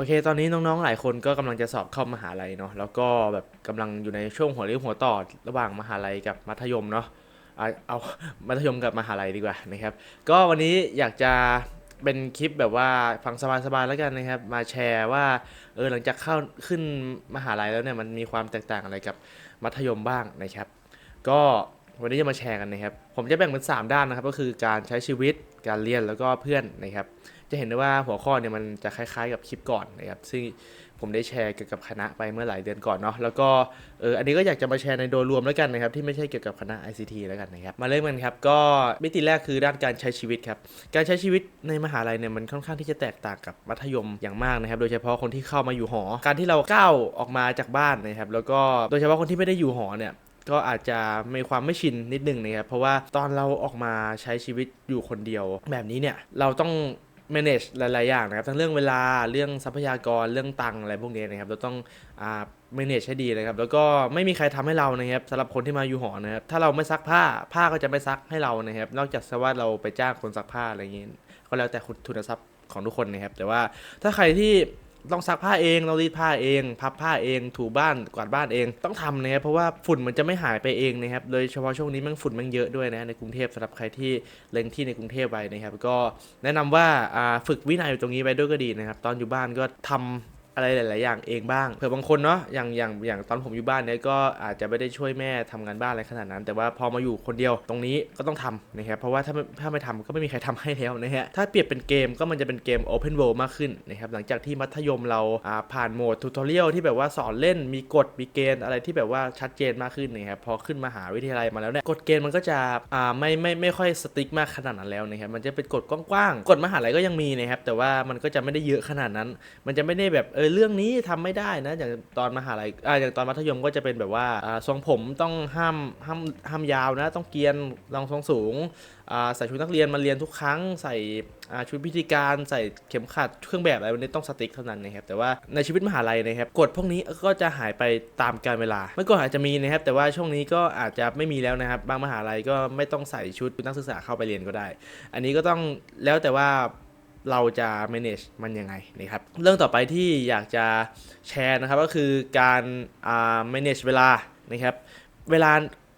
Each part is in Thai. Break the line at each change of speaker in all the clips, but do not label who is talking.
โอเค ตอนนี้น้องๆ หลายคนก็กำลังจะสอบเข้ามหาลัยเนาะ แล้วก็แบบกำลังอยู่ในช่วงหัวเรียวหัวต่อระหว่างมหาลัยกับมัธยมเนาะเอาเอา มัธยมกับมหาลัยดีกว่านะครับ ก็วันนี้อยากจะเป็นคลิปแบบว่าฟังสบายๆ แล้วกันนะครับ มาแชร์ว่า เออ หลังจากเข้าขึ้นมหาลัยแล้วเนี่ย มันมีความแตกต่างอะไรกับมัธยมบ้างนะครับ ก็วันนี้จะมาแชร์กันนะครับ ผมจะแบ่งเป็น 3 ด้านนะครับ ก็คือการใช้ชีวิต การเรียน แล้วก็เพื่อนนะครับ จะเห็นได้ว่าหัวข้อเนี่ยมันจะคล้ายๆกับคลิปก่อนนะครับซึ่งผมได้แชร์เกี่ยวกับคณะไปเมื่อหลายเดือนก่อนเนาะแล้วก็เอออันนี้ก็อยากจะมาแชร์ในโดยรวมแล้วกันนะครับที่ไม่ใช่เกี่ยวกับคณะ ICT แล้วกันนะครับมาเริ่มกันครับก็มิติแรกคือด้านการใช้ชีวิตครับการใช้ชีวิตในมหาลัยเนี่ยมันค่อนข้างที่จะแตกต่างกับมัธยมอย่างมากนะครับ โดยเฉพาะคนที่เข้ามาอยู่หอ การที่เราก้าวออกมาจากบ้านนะครับแล้วก็โดยเฉพาะคนที่ไม่ได้อยู่หอเนี่ยก็อาจจะมีความไม่ชินนิดนึงนะครับเพราะว่าตอนเราออกมาใช้ชีวิตอยู่คนเดียว แบบนี้เนี่ยเราต้อง manage หลาย ๆ อย่างนะครับ ทั้งเรื่องเวลาเรื่องทรัพยากรเรื่องตังอะไรพวกนี้นะครับ เราต้องอ่า manage ให้ดีนะครับ แล้วก็ไม่มีใครทำให้เรานะครับสำหรับคนที่มาอยู่หอนะครับ ถ้าเราไม่ซักผ้าผ้าก็จะไม่ซักให้เรานะครับ นอกจากว่าเราไปจ้างคนซักผ้าอะไรอย่างนี้ก็แล้วแต่ทุนทรัพย์ของทุกคนนะครับ แต่ว่าถ้าใครที่ ต้องซักผ้าเองเรารีดผ้าเอง พับผ้าเองถูบ้านกวาดบ้านเองต้องทำนะครับเพราะว่าฝุ่นมันจะไม่หายไปเองนะครับโดยเฉพาะช่วงนี้มันฝุ่นมันเยอะด้วยนะในกรุงเทพสำหรับใครที่เล็งที่ในกรุงเทพไว้นะครับ ก็แนะนำว่าว่าฝึกวินัยอยู่ตรงนี้ไปด้วยก็ดีนะครับ ตอนอยู่บ้านก็ทำ อะไรหลาย ๆ อย่างเองบ้างเผื่อบางคนเนาะอย่างอย่างอย่างตอนผมอยู่บ้านเนี่ยก็อาจจะไม่ได้ช่วยแม่ทำงานบ้านอะไรขนาดนั้น แต่ว่าพอมาอยู่คนเดียวตรงนี้ก็ต้องทำนะครับเพราะว่าถ้าไม่ถ้าไม่ทำก็ไม่มีใครทำให้แล้วนะฮะถ้าเปรียบเป็นเกมก็มันจะเป็นเกม Open World มากขึ้นนะครับหลังจากที่มัธยมเราผ่านโหมดทูตอเรียลที่แบบว่าสอนเล่นมีกฎมีเกณฑ์อะไรที่แบบว่าชัดเจนมากขึ้นนะครับพอขึ้นมหาวิทยาลัยมาแล้วเนี่ยกฎเกณฑ์มันก็จะอ่าไม่ไม่ไม่ค่อยสติ๊กมากขนาดนั้นแล้วนะครับมันจะเป็นกฎกว้างๆกฎมหาลัยก็ยังมีนะครับแต่ว่ามันก็จะไม่ได้เยอะขนาดนั้น มันจะไม่ได้แบบเออเรื่องนี้ทำไม่ได้นะ อย่างตอนมหาลัยอ่าอย่างตอนมัธยมก็จะเป็นแบบว่าทรงผมต้องห้ามห้ามห้ามยาวนะ ต้องเกียนรองทรงสูงใส่ชุดนักเรียนมาเรียนทุกครั้ง ใส่ชุดพิธีการใส่เข็มขัดเครื่องแบบอะไรวันนี้ต้องสติ๊กเท่านั้นนะครับแต่ว่าในชีวิตมหาลัยนะครับกฎพวกนี้ก็จะหายไปตามกาลเวลาเมื่อก่อนอาจจะมีนะครับแต่ว่าช่วงนี้ก็อาจจะไม่มีแล้วนะครับ บางมหาลัยก็ไม่ต้องใส่ชุดนักศึกษาเข้าไปเรียนก็ได้ อันนี้ก็ต้องแล้วแต่ว่า เราจะ manage มันยังไงนะครับ เรื่องต่อไปที่อยากจะแชร์นะครับก็คือการอ่า manage เวลานะครับ เวลา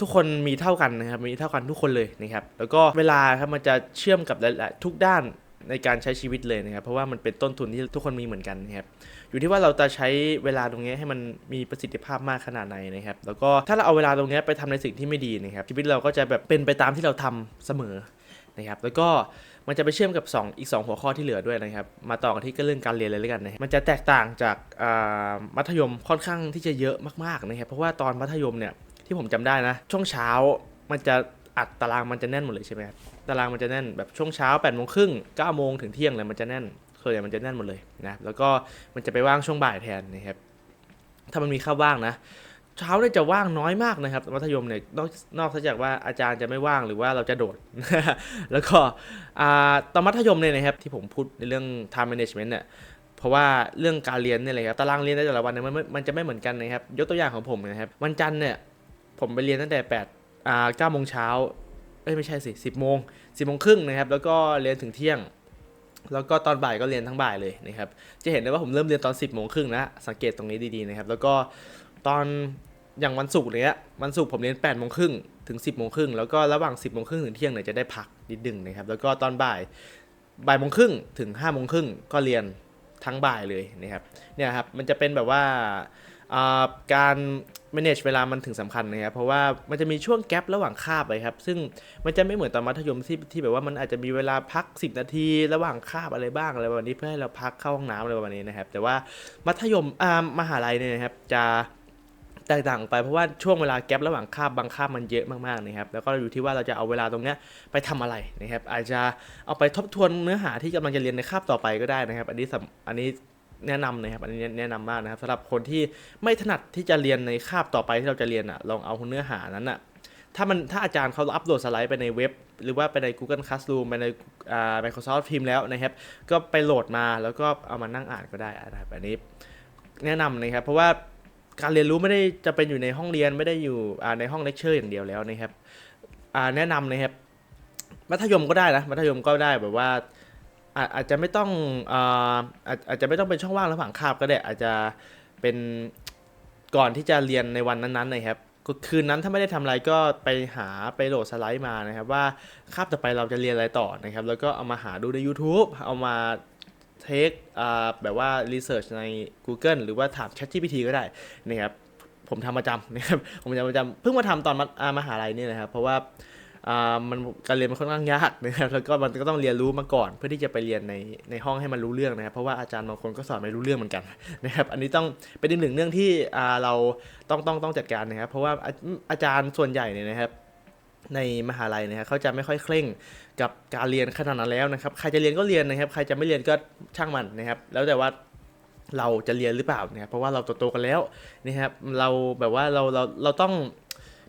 ทุกคนมีเท่ากันนะครับ มีเท่ากันทุกคนเลยนะครับ แล้วก็เวลาครับมันจะเชื่อมกับหลายๆทุกด้านในการใช้ชีวิตเลยนะครับ เพราะว่ามันเป็นต้นทุนที่ทุกคนมีเหมือนกันนะครับ อยู่ที่ว่าเราจะใช้เวลาตรงนี้ให้มันมีประสิทธิภาพมากขนาดไหนนะครับ แล้วก็ถ้าเราเอาเวลาตรงนี้ไปทำในสิ่งที่ไม่ดีนะครับ ชีวิตเราก็จะแบบเป็นไปตามที่เราทำเสมอนะครับ แล้วก็ มันจะไปเชื่อมกับ 2 อีก 2 หัวข้อที่เหลือด้วยนะครับ มาต่อกันที่ก็เรื่องการเรียนเลยแล้วกันนะครับมันจะแตกต่างจากมัธยมค่อนข้างที่จะเยอะมากๆนะครับ เพราะว่าตอนมัธยมเนี่ยที่ผมจำได้นะ ช่วงเช้ามันจะอัดตารางมันจะแน่นหมดเลยใช่ไหมครับตารางมันจะแน่นแบบช่วงเช้า8ปดโมงครึ่งเก้าโมงถึงเที่ยงเลยมันจะแน่นส่วนใหญ่มันจะแน่นหมดเลยนะแล้วก็มันจะไปว่างช่วงบ่ายแทนนะครับถ้ามันมีข้าวว่างนะ เช้าเนี่ยจะว่างน้อยมากนะครับมัธยมเนี่ยนอกนอกจากว่าอาจารย์จะไม่ว่างหรือว่าเราจะโดด แล้วก็ตอนมัธยมเนี่ยนะครับที่ผมพูดในเรื่อง time management เนี่ยเพราะว่าเรื่องการเรียนเนี่ยเลยครับตารางเรียนในแต่ละวันเนี่ยมันม่มันจะไม่เหมือนกันนะครับ ยกตัวอย่างของผมนะครับ วันจันทร์เนี่ยผมไปเรียนตั้งแต่8อ่า9โมงเช้าเอ้ยไม่ใช่สิ10โมง10โมงครึ่งนะครับ แล้วก็เรียนถึงเที่ยง แล้วก็ตอนบ่ายก็เรียนทั้งบ่ายเลยนะครับ จะเห็นได้ว่าผมเริ่มเรียนตอน 10โมงครึ่งนะสังเกตตรงนี้ดีๆนะครับ แล้วก็ตอน อย่างวันศุกร์เนี้ยวันศุกร์ผมเรียน8โมงครึ่งถึง 10โมงครึ่งแล้วก็ระหว่าง 10โมงครึ่งถึงเที่ยงเนี่ยจะได้พักนิดดึงนะครับแล้วก็ตอนบ่ายบ่ายโมงครึ่งถึง5โมงครึ่งก็เรียนทั้งบ่ายเลยนะครับเนี่ยครับมันจะเป็นแบบว่าการ manage เวลามันถึงสำคัญนะครับเพราะว่ามันจะมีช่วงแกลระหว่างคาบเลยครับ ซึ่งมันจะไม่เหมือนตอนมัธยมที่ที่แบบว่ามันอาจจะมีเวลาพัก 10 นาที ระหว่างคาบอะไรบ้างอะไรแบบนี้เพื่อให้เราพักเข้าห้องน้ำอะไรแบบนี้นะครับ แต่ว่ามัธยมอ่ามหาลัยเนี่ยนะครับจะ แตกต่างออกไปเพราะว่าช่วงเวลาแกลระหว่างคาบบางคาบมันเยอะมากๆนะครับแล้วก็อยู่ที่ว่าเราจะเอาเวลาตรงนี้ไปทำอะไรนะครับอาจจะเอาไปทบทวนเนื้อหาที่กำลังจะเรียนในคาบต่อไปก็ได้นะครับ อันนี้สำอันนี้แนะนำนะครับอันนี้แนะนำมากนะครับสำหรับคนที่ไม่ถนัดที่จะเรียนในคาบต่อไปที่เราจะเรียนอะลองเอาเนื้อหานั้นอะถ้ามันถ้าอาจารย์เขาอัปโหลดสไลด์ไปในเว็บ หรือว่าไปใน Google Classroom ไปในอ่า Microsoft Teams แล้วนะครับ ก็ไปโหลดมาแล้วก็เอามานั่งอ่านก็ได้นะครับอันนี้แนะนำนะครับเพราะว่า การเรียนรู้ไม่ได้จะเป็นอยู่ในห้องเรียนไม่ได้อยู่ในห้องเลคเชอร์อย่างเดียวแล้วนะครับแนะนำนะครับ มัธยมก็ได้นะมัธยมก็ได้แบบว่าอาจจะไม่ต้องอาอาจจะไม่ต้องเป็นช่องว่างระหว่างคาบก็ได้อาจจะเป็นก่อนที่จะเรียนในวันนั้นๆนะครับคืนนั้นถ้าไม่ได้ทำอะไรก็ไปหาไปโหลดสไลด์มานะครับ ว่าคาบต่อไปเราจะเรียนอะไรต่อนะครับ แล้วก็เอามาหาดูใน YouTube เอามา เทคแบบว่ารีเสิร์ชใน Google หรือว่าถาม ChatGPT ก็ได้นะครับผมทำประจำนะครับผมทำประจำเพิ่งมาทำตอนมามหาลัยนี่นะครับ เพราะว่าามันการเรียนมันค่อนข้างยากนะครับแล้วก็มันก็ต้องเรียนรู้มาก่อน เพื่อที่จะไปเรียนในในห้องให้มันรู้เรื่องนะครับ เพราะว่าอาจารย์บางคนก็สอนไม่รู้เรื่องเหมือนกันนะครับอันนี้ต้องเป็นอีกหนึ่งเรื่องที่เราต้องต้องต้องจัดการนะครับ เพราะว่าอาอาจารย์ส่วนใหญ่เนี่ยนะครับ ในมหาลัยนะครับเขาจะไม่ค่อยเคร่งกับการเรียนขนาดนั้นแล้วนะครับ ใครจะเรียนก็เรียนนะครับ ใครจะไม่เรียนก็ช่างมันนะครับ แล้วแต่ว่าเราจะเรียนหรือเปล่านะครับ เพราะว่าเราโตๆกันแล้วนะครับ เราแบบว่าเราเราเราต้อง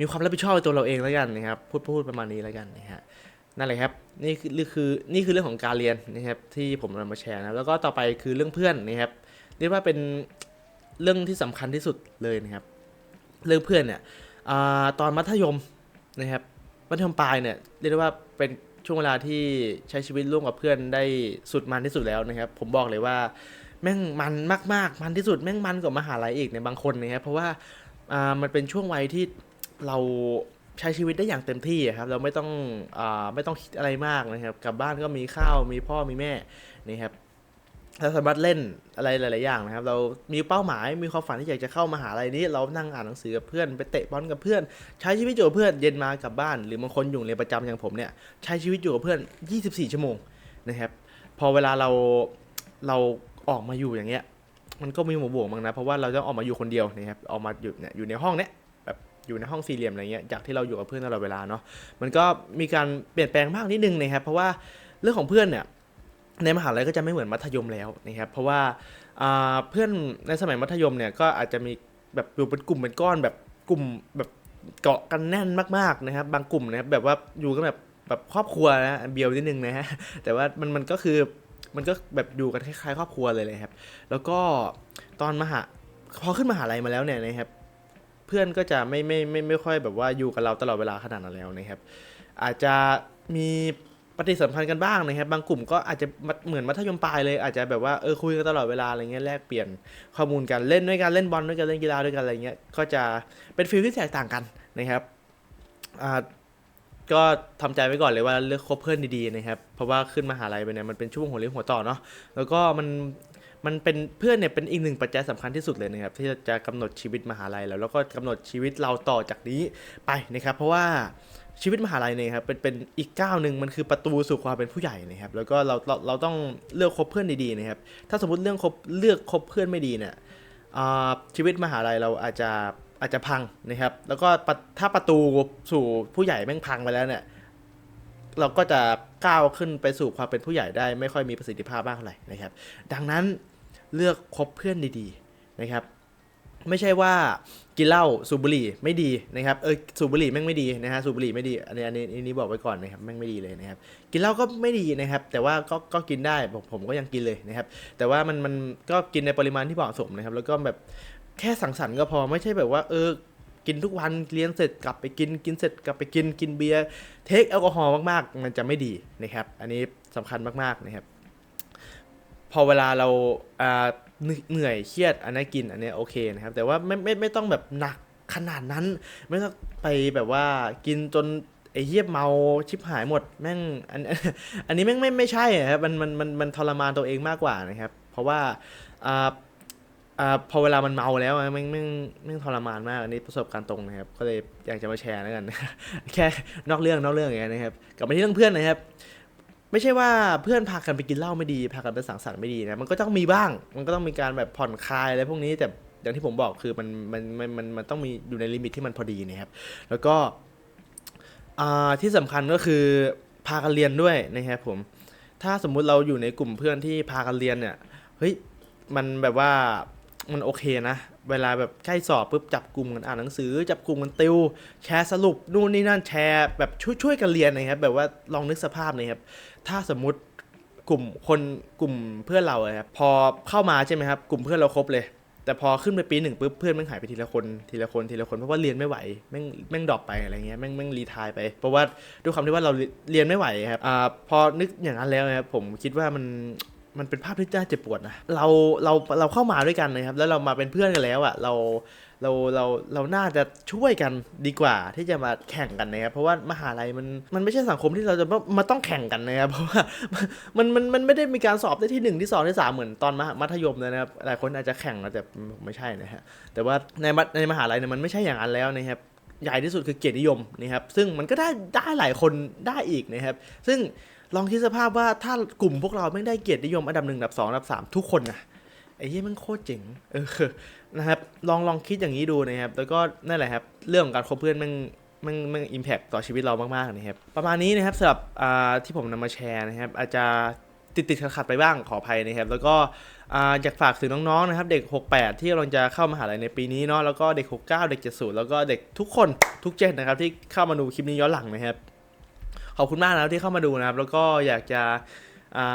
มีความรับผิดชอบในตัวเราเองแล้วกันนะครับ พูดพูดประมาณนี้แล้วกันนะฮะนั่นแหละครับนี่คือนี่คือนี่คือเรื่องของการเรียนนะครับที่ผมนำมาแชร์นะแล้วก็ต่อไปคือเรื่องเพื่อนนะครับเรียกว่าเป็นเรื่องที่สำคัญที่สุดเลยนะครับ เรื่องเพื่อนเนี่ยอตอนมัธยมนะครับ มัธยมปลายเนี่ยเรียกได้ว่าเป็นช่วงเวลาที่ใช้ชีวิตร่วมกับเพื่อนได้สุดมันที่สุดแล้วนะครับ ผมบอกเลยว่าแม่งมันมาก ๆ มันที่สุดแม่งมันกว่ามหาลัยอีกในบางคนนะครับเพราะว่าอ่ามันเป็นช่วงวัยที่เราใช้ชีวิตได้อย่างเต็มที่ครับเราไม่ต้องอาไม่ต้องคิดอะไรมากนะครับกลับบ้านก็มีข้าวมีพ่อมีแม่นะครับ เราสามารถเล่นอะไรหลาย ๆ อย่างนะครับ เรามีเป้าหมาย มีความฝันที่อยากจะเข้ามหาลัยนี้ เรานั่งอ่านหนังสือกับเพื่อน ไปเตะบอลกับเพื่อน ใช้ชีวิตอยู่กับเพื่อน เย็นมากลับบ้าน หรือบางคนอยู่เรียนประจำอย่างผมเนี่ย ใช้ชีวิตอยู่กับเพื่อน 24 ชั่วโมงนะครับ พอเวลาเรา เราออกมาอยู่อย่างเงี้ย มันก็มีหมู่บวกบ้างนะ เพราะว่าเราต้องออกมาอยู่คนเดียวนะครับ ออกมาอยู่เนี่ย อยู่ในห้องเนี้ยแบบอยู่ในห้องสี่เหลี่ยมอะไรเงี้ย จากที่เราอยู่กับเพื่อนตลอดเวลาเนาะ มันก็มีการเปลี่ยนแปลงมากนิดนึงนะครับ เพราะว่าเรื่องของเพื่อนเนี่ย ในมหาลัยก็จะไม่เหมือนมัธยมแล้วนะครับเพราะว่าเพื่อนในสมัยมัธยมเนี่ยก็อาจจะมีแบบอยู่เป็นกลุ่มเป็นก้อนแบบกลุ่มแบบเกาะกันแน่นมากๆนะครับ บางกลุ่มนะครับแบบว่าอยู่กันแบบแบบครอบครัวนะเบียวนิดนึงนะฮะแต่ว่ามันมันก็คือมันก็แบบอยู่กันคล้ายๆ ครอบครัวเลยเลยครับ แล้วก็ตอนมหาพอขึ้นมหาลัยมาแล้วเนี่ยนะครับ เพื่อนก็จะไม่ไม่ไม่ไม่ค่อยแบบว่าอยู่กับเราตลอดเวลาขนาดนั้นแล้วนะครับ อาจจะมี ปฏิสัมพันธ์กันบ้างนะครับ บางกลุ่มก็อาจจะเหมือนมัธยมปลายเลยอาจจะแบบว่าเออคุยกันตลอดเวลาอะไรเงี้ยแลกเปลี่ยนข้อมูลกันเล่นด้วยกันเล่นบอลด้วยกันเล่นกีฬาด้วยกันอะไรเงี้ยก็จะเป็นฟีลที่แตกต่างกันนะครับอ่าก็ทำใจไว้ก่อนเลยว่าเลือกคบเพื่อนดีๆนะครับ เพราะว่าขึ้นมหาลัยไปเนี่ยมันเป็นช่วงหัวเลี้ยวหัวต่อเนาะแล้วก็มันมันเป็นเพื่อนเนี่ยเป็นอีกหนึ่งปัจจัยสำคัญที่สุดเลยนะครับที่จะกำหนดชีวิตมหาลัยแล้วแล้วก็กำหนดชีวิตเราต่อจากนี้ไปนะครับ เพราะว่า ชีวิตมหาลัยเนี่ยครับเป็นเป็นอีกก้าวหนึ่งมันคือประตูสู่ความเป็นผู้ใหญ่นะครับแล้วก็เราเราเราต้องเลือกคบเพื่อนดีๆนะครับถ้าสมมติเรื่องคบเลือกคบเพื่อนไม่ดีเนี่ยชีวิตมหาลัยเราอาจจะอาจจะพังนะครับ แล้วก็ถ้าประตูสู่ผู้ใหญ่แม่งพังไปแล้วเนี่ยเราก็จะก้าวขึ้นไปสู่ความเป็นผู้ใหญ่ได้ ไม่ค่อยมีประสิทธิภาพมากเท่าไหร่นะครับ ดังนั้นเลือกคบเพื่อนดีๆนะครับ ไม่ใช่ว่ากินเหล้าสูบบุหรี่ไม่ดีนะครับเออสูบบุหรี่แม่งไม่ดีนะฮะสูบบุหรี่ไม่ดีอันนี้อันนี้อันนี้บอกไว้ก่อนนะครับแม่งไม่ดีเลยนะครับกินเหล้าก็ไม่ดีนะครับ แต่ว่าก็ก็กินได้ผมผมก็ยังกินเลยนะครับ แต่ว่ามันมันก็กินในปริมาณที่เหมาะสมนะครับ แล้วก็แบบแค่สังสรรค์ก็พอไม่ใช่แบบว่าเออกินทุกวันเรียนเสร็จกลับไปกินกินเสร็จกลับไปกินกินเบียร์เทคแอลกอฮอล์มากๆ มันจะไม่ดีนะครับ อันนี้สำคัญมากๆนะครับ พอเวลาเราเหนื่อยเครียดอันนี้กินอันนี้โอเคนะครับ แต่ว่าไม่ไม่ไม่ต้องแบบหนักขนาดนั้น ไม่ต้องไปแบบว่ากินจนไอ้เหี้ยเมาชิบหายหมดแม่งอันอันนี้แม่งไม่ไม่ใช่ครับมันมันมันมันทรมานตัวเองมากกว่านะครับ เพราะว่าอ่าอ่าพอเวลามันเมาแล้วแม่งแม่งแม่งทรมานมากอันนี้ประสบการณ์ตรงนะครับ ก็เลยอยากจะมาแชร์แล้วกัน แค่นอกเรื่องนอกเรื่องอย่างเงี้ยนะครับกลับมาที่เรื่องเพื่อนนะครับ ไม่ใช่ว่าเพื่อนพากันไปกินเหล้าไม่ดี พากันไปสังสรรค์ไม่ดีนะ มันก็ต้องมีบ้าง มันก็ต้องมีการแบบผ่อนคลายอะไรพวกนี้แต่อย่างที่ผมบอกคือมันมันมันมันมันต้องมีอยู่ในลิมิตที่มันพอดีนะครับ แล้วก็ที่สำคัญก็คือพากันเรียนด้วยนะครับผม ถ้าสมมุติเราอยู่ในกลุ่มเพื่อนที่พากันเรียนเนี่ย เฮ้ย มันแบบว่ามันโอเคนะ เวลาแบบใกล้สอบปุ๊บจับกลุ่มกันอ่านหนังสือ จับกลุ่มกันติว แชร์สรุปนู่นนี่นั่นแชร์ แบบช่วยช่วยกันเรียนนะครับ แบบว่าลองนึกสภาพนะครับ ถ้าสมมุติกลุ่มคนกลุ่มเพื่อนเราครับพอเข้ามาใช่ไหมครับกลุ่มเพื่อนเราครบเลย แต่พอขึ้นไปปีหนึ่งปุ๊บเพื่อนแม่งหายไปทีละคนทีละคนทีละคนเพราะว่าเรียนไม่ไหวแม่งแม่งดรอปไปอะไรเงี้ยแม่งแม่งรีทายไปเพราะว่าด้วยความที่ว่าเราเรียนไม่ไหวครับอ่าพอนึกอย่างนั้นแล้วครับผมคิดว่ามัน มันเป็นภาพที่น่าเจ็บปวดนะเราเราเราเข้ามาด้วยกันนะครับ แล้วเรามาเป็นเพื่อนกันแล้วอะเราเราเราเราน่าจะช่วยกันดีกว่าที่จะมาแข่งกันนะครับเพราะว่ามหาลัยมันมันไม่ใช่สังคมที่เราจะมาต้องแข่งกันนะครับเพราะว่ามันมันมันไม่ได้มีการสอบได้ที่หนึ่งที่สองที่สามเหมือนตอนมมัธยมเลยนะครับหลายคนอาจจะแข่งนะแต่ไม่ใช่นะฮะแต่ว่าในมในมหาลัยเนี่ยมันไม่ใช่อย่างนั้นแล้วนะครับ ใหญ่ที่สุดคือเกียรตินิยมนะครับซึ่งมันก็ได้ได้หลายคนได้อีกนะครับ ซึ่งลองคิดสภาพว่าถ้ากลุ่มพวกเราไม่ได้เกียรตินิยมอันดับหนึ่งอันดับสองอันดับสามทุกคนนะไอ้เหี้ยมันโคตรเจ๋งเออนะครับลองลองคิดอย่างนี้ดูนะครับแล้วก็นั่นแหละครับเรื่องของการคบเพื่อนมันมันมันอิมแพคต่อชีวิตเรามากๆนะครับประมาณนี้นะครับสำหรับที่ผมนำมาแชร์นะครับอาจจะติดติดขัดๆไปบ้างขออภัยนะครับ แล้วก็ อยากฝากถึงน้องๆนะครับเด็ก 68 ที่กำลังจะเข้ามหาลัยในปีนี้เนาะแล้วก็เด็ก 69 เด็ก 70 แล้วก็เด็กทุกคนทุกเจนนะครับที่เข้ามาดูคลิปนี้ย้อนหลังนะครับขอบคุณมากนะครับที่เข้ามาดูนะครับ แล้วก็อยากจะ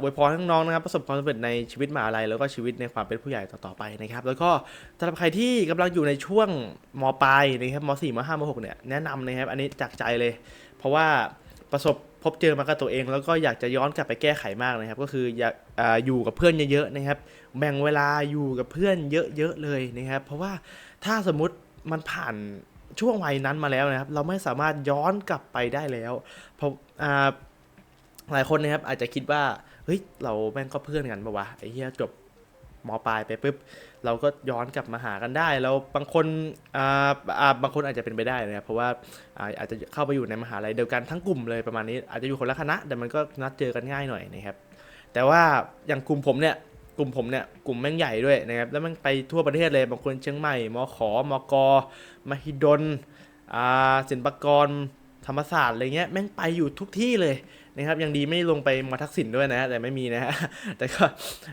อวยพรให้น้องๆนะครับประสบความสำเร็จในชีวิตมหาลัยแล้วก็ชีวิตในความเป็นผู้ใหญ่ต่อๆไปนะครับ แล้วก็สำหรับใครที่กำลังอยู่ในช่วงมปลายนะครับม4ม5ม6เนี่ยแนะนำนะครับอันนี้จากใจเลย เพราะว่าประสบ บเจอมากับตัวเอง แล้วก็อยากจะย้อนกลับไปแก้ไขมากนะครับ ก็คืออยากอ,อยู่กับเพื่อนเยอะๆนะครับ แบ่งเวลาอยู่กับเพื่อนเยอะๆเลยนะครับ เพราะว่าถ้าสมมติมันผ่านช่วงวัยนั้นมาแล้วนะครับ เราไม่สามารถย้อนกลับไปได้แล้วเพราะหลายคนนะครับอาจจะคิดว่าเฮ้ยเราแม่งก็เพื่อนกันปะวะไอ้เหี้ยจบมปลายไปปุ๊บ เราก็ย้อนกลับมาหากันได้ แล้วบางคนอ่าอ่าบางคนอาจจะเป็นไปได้นะครับเพราะว่าอ่าอาจจะเข้าไปอยู่ในมหาลัยเดียวกันทั้งกลุ่มเลยประมาณนี้ อาจจะอยู่คนละคณะ แต่มันก็นัดเจอกันง่ายหน่อยนะครับ แต่ว่าอย่างกลุ่มผมเนี่ยกลุ่มผมเนี่ยกลุ่มแม่งใหญ่ด้วยนะครับแล้วมันไปทั่วประเทศเลยบางคนเชียงใหม่มขอมกมหิดลอ่าศิลปากรธรรมศาสตร์อะไรเงี้ยแม่งไปอยู่ทุกที่เลยนะครับยังดีไม่ลงไปมอทักษิณด้วยนะ แต่ไม่มีนะฮะแต่ก็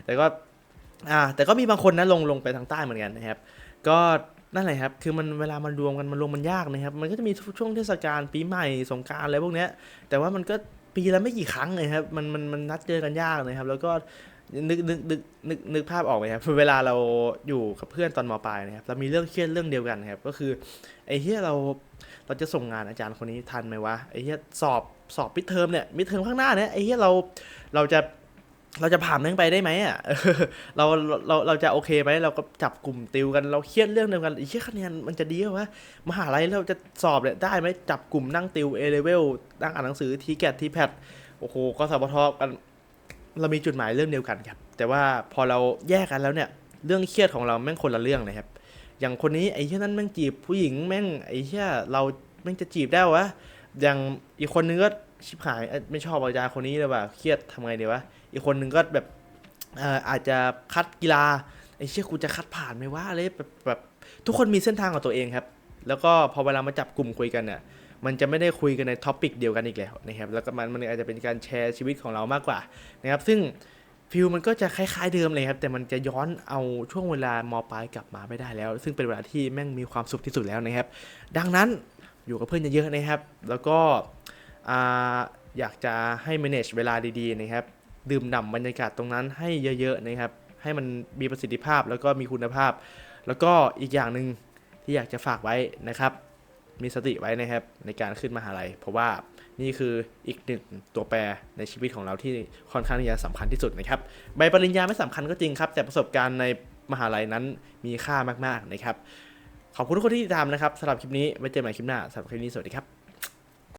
แต่ก็ อ่าแต่ก็มีบางคนนะลงลงไปทางใต้เหมือนกันนะครับ ก็นั่นแหละครับ คือมันเวลามันรวมกันมันรวมมันยากนะครับ มันก็จะมีช่วงเทศกาลปีใหม่สงกรารอะไรพวกเนี้ย แต่ว่ามันก็ปีละไม่กี่ครั้งเลยครับ มันมันมันนัดเจอกันยากนะครับ แล้วก็นึกนึกนึกนึกนึกภาพออกไหมครับเวลาเราอยู่กับเพื่อนตอนมปลายนะครับ เรามีเรื่องเครียดเรื่องเดียวกันครับ ก็คือไอ้เหี้ยเราเราจะส่งงานอาจารย์คนนี้ทันไหมวะไอ้เหี้ยสอบสอบมิดเทอมเนี่ยมิดเทอมข้างหน้าเนี่ยไอ้เหี้ยเราเราจะ เราจะผ่านแม่องไปได้ไหมอะเราเราเราจะโอเคไหมเราก็จับกลุ่มติวกันเราเครียดเรื่องเดียวกันไอ้เหี้ยคะแนนมันจะดีวะมหาลัยเราจะสอบเนี่ยได้ไหมจับกลุ่มนั่งติว A level นั่งอ่านหนังสือทีแกทีแพดโอ้โหก็สบทกัน เรามีจุดหมายเรื่องเดียวกันครับ แต่ว่าพอเราแยกกันแล้วเนี่ย เรื่องเครียดของเราแม่งคนละเรื่องเลยครับ อย่างคนนี้ไอ้เหี้ยนั่นแม่งจีบผู้หญิงแม่งไอ้เหี้ยเราแม่งจะจีบได้วะอย่างอีกคนนึงก็ชิบหายไม่ชอบอาจารย์คนนี้เลยว่ะเครียดทำไงดีวะ อีกคนหนึ่งก็แบบอาจจะคัดกีฬาไอ้เชี่ยกูจะคัดผ่านไหมวะอะไรแบบแบบทุกคนมีเส้นทางของตัวเองครับ แล้วก็พอเวลามาจับกลุ่มคุยกันเนี่ยมันจะไม่ได้คุยกันในท็อปิกเดียวกันอีกแล้วนะครับ แล้วก็มันมันอาจจะเป็นการแชร์ชีวิตของเรามากกว่านะครับ ซึ่งฟิลมันก็จะคล้ายๆเดิมเลยครับ แต่มันจะย้อนเอาช่วงเวลามปลายกลับมาไม่ได้แล้ว ซึ่งเป็นเวลาที่แม่งมีความสุขที่สุดแล้วนะครับ ดังนั้นอยู่กับเพื่อนเยอะๆนะครับ แล้วก็อ่าอยากจะให้ manage เวลาดีๆนะครับ ดื่มด่ำบรรยากาศตรงนั้นให้เยอะๆนะครับ ให้มันมีประสิทธิภาพแล้วก็มีคุณภาพ แล้วก็อีกอย่างหนึ่งที่อยากจะฝากไว้นะครับ มีสติไว้นะครับในการขึ้นมหาลัย เพราะว่านี่คืออีกหนึ่งตัวแปรในชีวิตของเราที่ค่อนข้างที่จะสำคัญที่สุดนะครับ ใบปริญญาไม่สำคัญก็จริงครับ แต่ประสบการณ์ในมหาลัยนั้นมีค่ามากๆนะครับ ขอบคุณทุกคนที่ติดตามนะครับสำหรับคลิปนี้ไว้เจอกันใหม่คลิปหน้าสำหรับคลิปนี้สวัสดีครับ